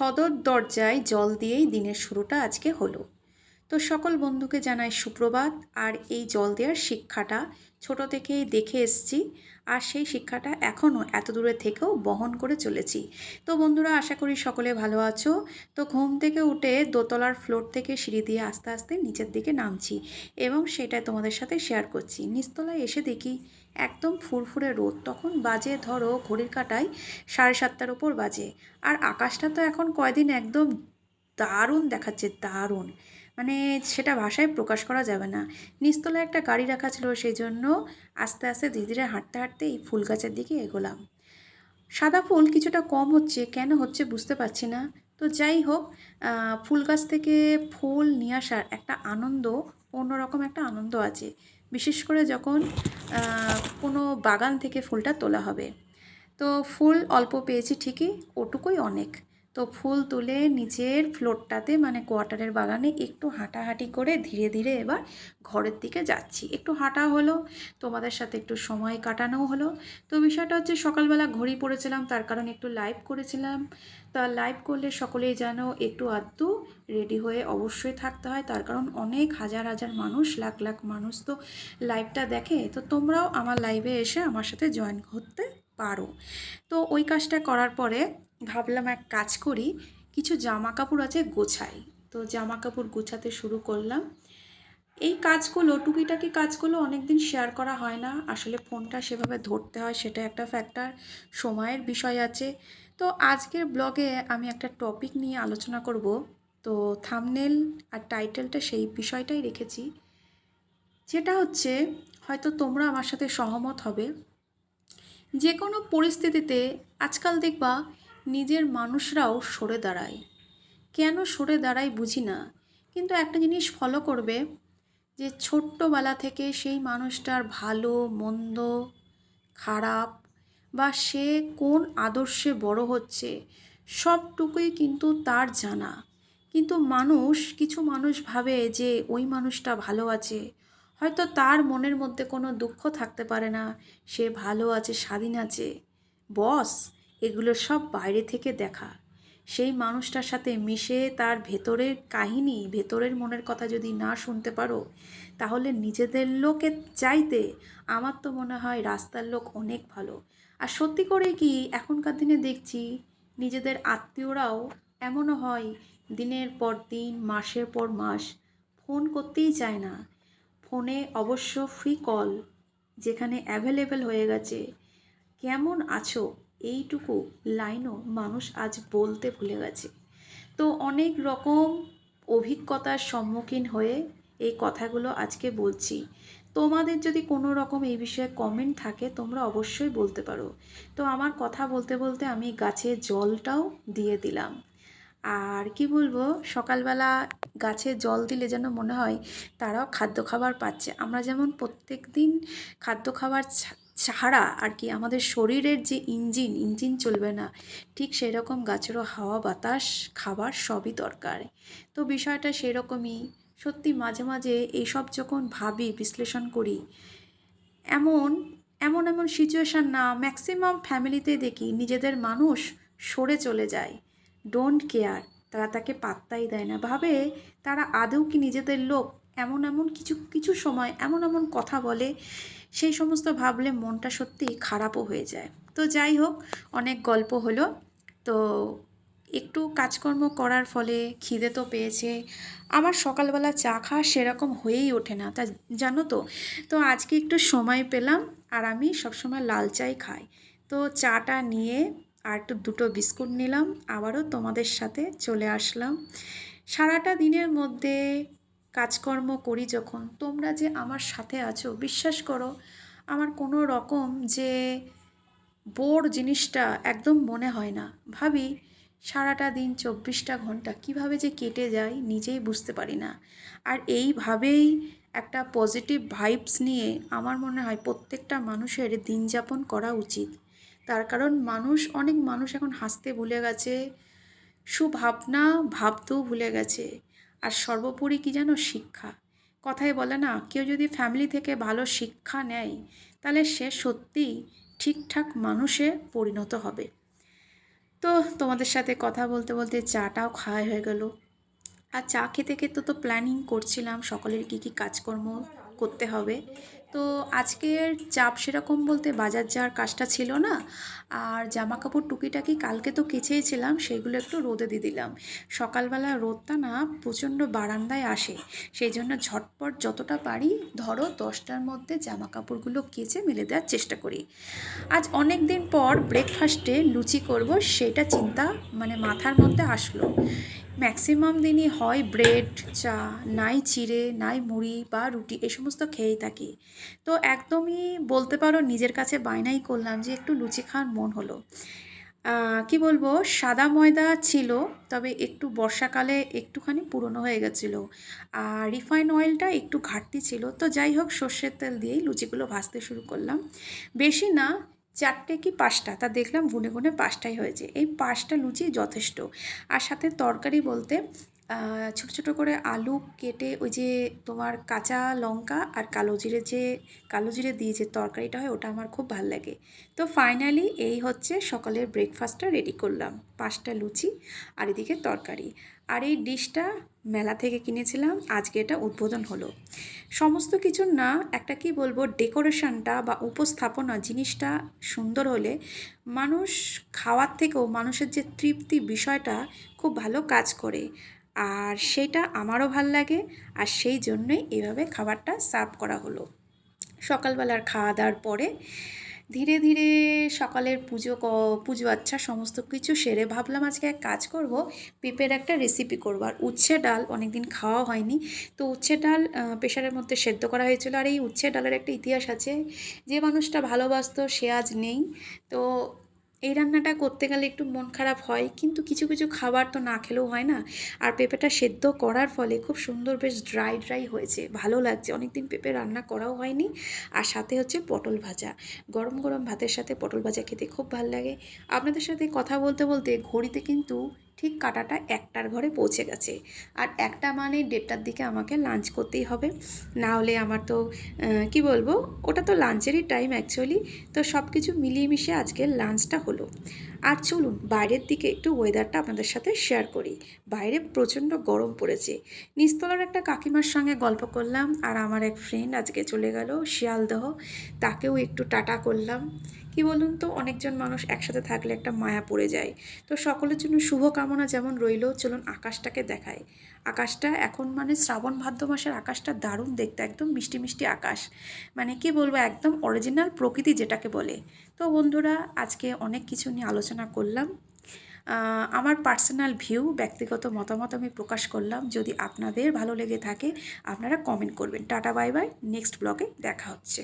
সদর দরজায় জল দিয়েই দিনের শুরুটা আজকে হলো। তো সকল বন্ধুকে জানাই সুপ্রভাত। আর এই জল দেওয়ার শিক্ষাটা ছোট থেকেই দেখে এসছি আর সেই শিক্ষাটা এখনও এত দূরে থেকেও বহন করে চলেছি। তো বন্ধুরা, আশা করি সকলে ভালো আছো। তো ঘুম থেকে উঠে দোতলার ফ্লোর থেকে সিঁড়ি দিয়ে আস্তে আস্তে নিচের দিকে নামছি এবং সেটা তোমাদের সাথে শেয়ার করছি। নিচতলায় এসে দেখি একদম ফুরফুরে রোদ। তখন বাজে ধরো ঘড়ির কাটায় সাড়ে সাতটার উপর বাজে। আর আকাশটা তো এখন কয়দিন একদম দারুণ দেখাচ্ছে, দারুণ। মানে সেটা ভাষায় প্রকাশ করা যাবে না। নিচতলায় একটা গাড়ি রাখা ছিল সেই জন্য আস্তে আস্তে ধীরে ধীরে হাঁটতে হাঁটতে এই ফুল গাছের দিকে এগোলাম। সাদা ফুল কিছুটা কম হচ্ছে, কেন হচ্ছে বুঝতে পারছি না। তো যাই হোক ফুল গাছ থেকে ফুল নিয়ে আসার একটা আনন্দ, অন্যরকম একটা আনন্দ আছে। বিশেষ করে যখন কোনো বাগান থেকে ফুলটা তোলা হবে। তো ফুল অল্প পেয়েছি ঠিকই, ওটুকুই অনেক। তো ফুল তুলে নিচের ফ্লোরটাতে মানে কোয়ার্টারের বাগানে একটু হাঁটাহাঁটি করে ধীরে ধীরে এবার ঘরের দিকে যাচ্ছি। একটু হাঁটা হলো, তোমাদের সাথে একটু সময় কাটানোও হলো। তো বিষয়টা হচ্ছে সকালবেলা ঘড়ি পড়েছিলাম, তার কারণে একটু লাইভ করেছিলাম। তা লাইভ করলে সকলেই যেন একটু আধটু রেডি হয়ে অবশ্যই থাকতে হয়। তার কারণ অনেক হাজার হাজার মানুষ, লাখ লাখ মানুষ তো লাইভটা দেখে। তো তোমরাও আমার লাইভে এসে আমার সাথে জয়েন করতে পারো। তো ওই কাজটা করার পরে ভাবলাম এক কাজ করি, কিছু জামা কাপড় আছে গোছাই। তো জামা কাপড় গোছাতে শুরু করলাম। এই কাজগুলো, টুকিটাকি কাজগুলো অনেক দিন শেয়ার করা হয় না। আসলে ফোনটা সেভাবে ধরতে হয় সেটা একটা ফ্যাক্টর সময়ের বিষয় আছে। তো আজকের ব্লগে আমি একটা টপিক নিয়ে আলোচনা করব। তো থামনেল আর টাইটেলটা সেই বিষয়টাই রেখেছি। যেটা হচ্ছে, হয়তো তোমরা আমার সাথে সহমত হবে। যে কোনো পরিস্থিতিতে আজকাল দেখবা নিজের মানুষরাও সরে দাঁড়ায়। কেন সরে দাঁড়ায় বুঝি না, কিন্তু একটা জিনিস ফলো করবে, যে ছোট্টবেলা থেকে সেই মানুষটার ভালো, মন্দ, খারাপ বা সে কোন আদর্শে বড় হচ্ছে, সবটুকুই কিন্তু তার জানা। কিন্তু মানুষ, কিছু মানুষ ভাবে যে ওই মানুষটা ভালো আছে, হয়তো তার মনের মধ্যে কোনো দুঃখ থাকতে পারে না, সে ভালো আছে, স্বাধীন আছে। বস এগুলো সব বাইরে থেকে দেখা। সেই মানুষটার সাথে মিশে তার ভেতরের কাহিনী, ভেতরের মনের কথা যদি না শুনতে পারো, তাহলে নিজেদের লোকের চাইতে আমার তো মনে হয় রাস্তার লোক অনেক ভালো। আর সত্যি করে কি, এখনকার দিনে দেখছি নিজেদের আত্মীয়রাও এমনও হয়, দিনের পর দিন, মাসের পর মাস ফোন করতেই চায় না। ফোনে অবশ্য ফ্রি কল যেখানে অ্যাভেলেবেল হয়ে গেছে। কেমন আছো? এইটুকু লাইনও মানুষ আজ বলতে ভুলে গেছে। তো অনেক রকম অভিজ্ঞতার সম্মুখীন হয়ে এই কথাগুলো আজকে বলছি। তোমাদের যদি কোনো রকম এই বিষয়ে কমেন্ট থাকে, তোমরা অবশ্যই বলতে পারো। তো আমার কথা বলতে বলতে আমি গাছে জলটাও দিয়ে দিলাম। আর কি বলব, সকালবেলা গাছে জল দিলে যেন মনে হয় তারাও খাদ্য খাবার পাচ্ছে। আমরা যেমন প্রত্যেক দিন খাদ্য খাবার ছাড়া আর কি আমাদের শরীরের যে ইঞ্জিন ইঞ্জিন চলবে না। ঠিক সেরকম গাছেরও হাওয়া, বাতাস, খাবার সবই দরকার। তো বিষয়টা সেরকমই। সত্যি মাঝে মাঝে এইসব যখন ভাবি, বিশ্লেষণ করি, এমন এমন এমন সিচুয়েশান না ম্যাক্সিমাম ফ্যামিলিতে দেখি নিজেদের মানুষ সরে চলে যায়। ডোন্ট কেয়ার তারা তাকে পাত্তাই দেয় না। ভাবে তারা আদৌ কি নিজেদের লোক? এমন এমন কিছু কিছু সময় এমন এমন কথা বলে সেই সমস্ত ভাবলে মনটা সত্যি খারাপও হয়ে যায়। তো যাই হোক, অনেক গল্প হলো। তো একটু কাজকর্ম করার ফলে খিদে তো পেয়েছে। আমার সকালবেলা চা খাওয়া সেরকম হয়েই ওঠে না। তা জানো তো? তো আজকে একটু সময় পেলাম আর আমি সবসময় লাল চাই খাই। তো চাটা নিয়ে আর একটু দুটো বিস্কুট নিলাম। আবারও তোমাদের সাথে চলে আসলাম। সারাটা দিনের মধ্যে কাজকর্ম করি যখন, তোমরা যে আমার সাথে আছো, বিশ্বাস করো, আমার কোনো রকম যে বোর জিনিসটা একদম মনে হয় না। ভাবি, সারাটা দিন চব্বিশটা ঘণ্টা কীভাবে যে কেটে যায় নিজেই বুঝতে পারি না। আর এইভাবেই একটা পজিটিভ ভাইবস নিয়ে আমার মনে হয় প্রত্যেকটা মানুষের দিন যাপন করা উচিত। তার কারণ মানুষ, অনেক মানুষ এখন হাসতে ভুলে গেছে, সুভাবনা ভাবতেও ভুলে গেছে। আর সর্বোপরি কি যেন শিক্ষা? কথায় বলে না, কেউ যদি ফ্যামিলি থেকে ভালো শিক্ষা নেয়, তাহলে সে সত্যিই ঠিকঠাক মানুষে পরিণত হবে। তো তোমাদের সাথে কথা বলতে বলতে চাটাও খাওয়াই হয়ে গেল। আর চা খেতে খেতে তো প্ল্যানিং করছিলাম, সকলের কী কী কাজকর্ম করতে হবে। তো আজকের চাপ সেরকম বলতে বাজার যাওয়ার কাজটা ছিল না। আর জামা কাপড় টুকিটাকি কালকে তো কেচেইছিলাম, সেগুলো একটু রোদে দিয়ে দিলাম। সকালবেলা রোদটা না প্রচণ্ড বারান্দায় আসে সেই জন্য ঝটপট যতটা পারি ধরো দশটার মধ্যে জামা কাপড়গুলো কেচে মেলে দেওয়ার চেষ্টা করি। আজ অনেক দিন পর ব্রেকফাস্টে লুচি করব, সেটা চিন্তা মানে মাথার মধ্যে আসলো। ম্যাক্সিমাম দিনই হয় ব্রেড, চা, নাই চিড়ে, নাই মুড়ি বা রুটি, এ সমস্ত খেয়েই থাকি। তো একদমই বলতে পারো নিজের কাছে বায়নাই করলাম যে একটু লুচি খাওয়ার মন হলো। কি বলব? সাদা ময়দা ছিল, তবে একটু বর্ষাকালে একটুখানি পুরনো হয়ে গেছিল। আর রিফাইন অয়েলটা একটু ঘাটতি ছিল। তো যাই হোক, সর্ষের তেল দিয়েই লুচিগুলো ভাজতে শুরু করলাম। বেশি না চারটে কি পাঁচটা? তা দেখলাম গুনে গুনে পাঁচটাই হয়েছে। এই পাঁচটা লুচি যথেষ্ট। আর সাথে তরকারি বলতে ছোটো ছোটো করে আলু কেটে ওই যে তোমার কাঁচা লঙ্কা আর কালো জিরে যে কালো জিরে দিয়ে যে তরকারিটা হয়, ওটা আমার খুব ভালো লাগে। তো ফাইনালি এই হচ্ছে সকালের ব্রেকফাস্টটা রেডি করলাম। পাঁচটা লুচি আর এদিকে তরকারি। আর এই ডিশটা মেলা থেকে কিনেছিলাম, আজকে এটা উদ্বোধন হলো। সমস্ত কিছু না, একটা কি বলব, ডেকোরেশনটা বা উপস্থাপনা জিনিসটা সুন্দর হলে মানুষ খাওয়ার থেকেও মানুষের যে তৃপ্তি বিষয়টা খুব ভালো কাজ করে। আর সেটা আমারও ভালো লাগে। আর সেই জন্যই এভাবে খাবারটা সার্ভ করা হলো। সকালবেলার খাওয়া দাওয়ার পরে ধীরে ধীরে সকালের পুজো পুজো আচ্ছা সমস্ত কিছু সেরে ভাবলাম আজকে এক কাজ করব, পেঁপের একটা রেসিপি করব। আর উচ্ছে ডাল অনেকদিন খাওয়া হয়নি। তো উচ্ছে ডাল প্রেশারের মধ্যে সেদ্ধ করা হয়েছিল। আর এই উচ্ছে ডালের একটা ইতিহাস আছে, যে মানুষটা ভালোবাসতো সে আজ নেই। তো এই রান্নাটা করতে গেলে একটু মন খারাপ হয়, কিন্তু কিছু কিছু খাবার তো না খেলেও হয় না। আর পেঁপেটা সেদ্ধ করার ফলে খুব সুন্দর বেশ ড্রাই ড্রাই হয়েছে, ভালো লাগছে। অনেকদিন পেঁপে রান্না করাও হয়নি। আর সাথে হচ্ছে পটল ভাজা। গরম গরম ভাতের সাথে পটল ভাজা খেতে খুব ভালো লাগে। আপনাদের সাথে কথা বলতে বলতে ঘড়িতে কিন্তু ঠিক কাটাটা একটার ঘরে পৌঁছে গেছে। আর একটা মানে দেড়টার দিকে আমাকে লাঞ্চ করতেই হবে। না হলে আমার তো কি বলব? ওটা তো লাঞ্চেরই টাইম অ্যাকচুয়ালি তো সব কিছু মিলিয়ে মিশিয়ে আজকে লাঞ্চটা হলো। আর চলুন বাইরের দিকে একটু ওয়েদারটা আপনাদের সাথে শেয়ার করি। বাইরে প্রচণ্ড গরম পড়েছে। নিস্তলার একটা কাকিমার সঙ্গে গল্প করলাম আর আমার এক ফ্রেন্ড আজকে চলে গেল শিয়ালদহ। তাকেও একটু টাটা করলাম। কি বলুন তো, অনেকজন মানুষ একসাথে থাকলে একটা মায়া পড়ে যায়। তো সকলের জন্য শুভকামনা যেমন রইল, চলুন আকাশটাকে দেখায় আকাশটা এখন মানে শ্রাবণ ভাদ্র মাসের আকাশটা দারুণ দেখতে, একদম মিষ্টি মিষ্টি আকাশ। মানে কি বলব, একদম অরিজিনাল প্রকৃতি যেটাকে বলে। তো বন্ধুরা, আজকে অনেক কিছু নিয়ে আলোচনা করলাম। আমার পার্সোনাল ভিউ ব্যক্তিগত মতামত আমি প্রকাশ করলাম। যদি আপনাদের ভালো লেগে থাকে, আপনারা কমেন্ট করবেন। টাটা বাই বাই নেক্সট ব্লগে দেখা হচ্ছে।